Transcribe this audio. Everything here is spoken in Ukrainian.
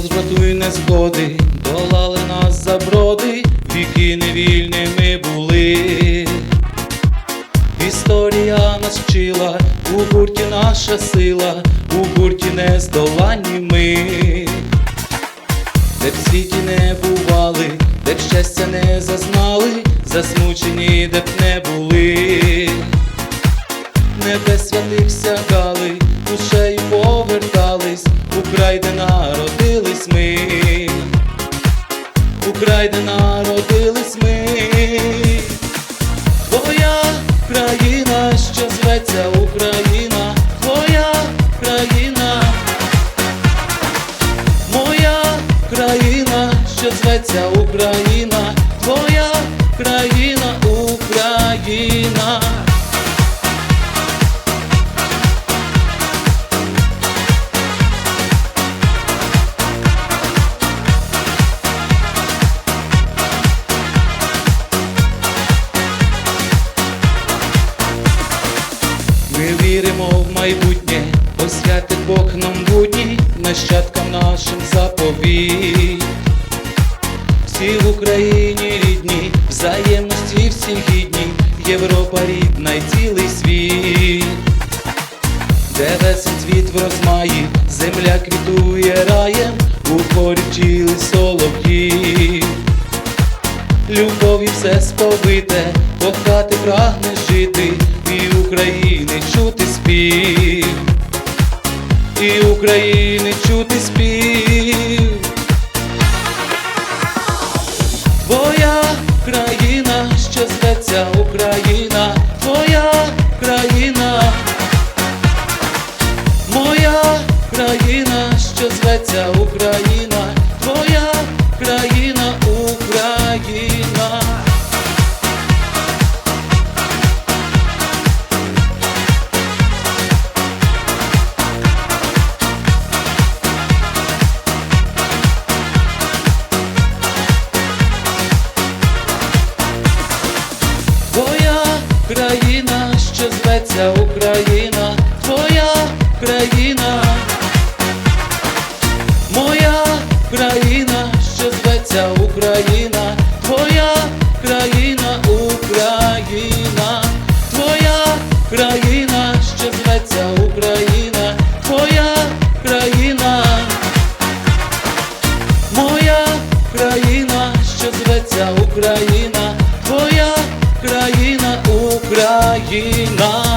Час розбрату й незгоди, долали нас заброди, віки невільними були. Історія нас вчила, у гурті наша сила, у гурті не здоланні ми, де б в світі не бували, де б щастя не зазнали, засмучені, де б не були, небес святих сягали, край, де народились ми. Твоя країна, що зветься Україна, твоя країна, моя країна, що зветься Україна, твоя країна, Ми віримо в майбутнє, освятить Бог нам будні, нащадкам нашим заповідь. Всі в Україні рідні, взаємності всі гідні, Європа рідна й цілий світ, де весен цвіт в розмаї, земля квітує раєм, у хорі вчили солов'ї. Любов'ю все сповите, кохати прагне жити, України чути спів, і України чути спів. Твоя країна, що зветься Україна, твоя країна, моя країна, що зветься Україна, твоя країна, Країна, що зветься Україна, твоя країна, моя країна, що зветься Україна, твоя країна, Україна, твоя країна, що зветься Україна, твоя країна, моя країна, що зветься Україна. να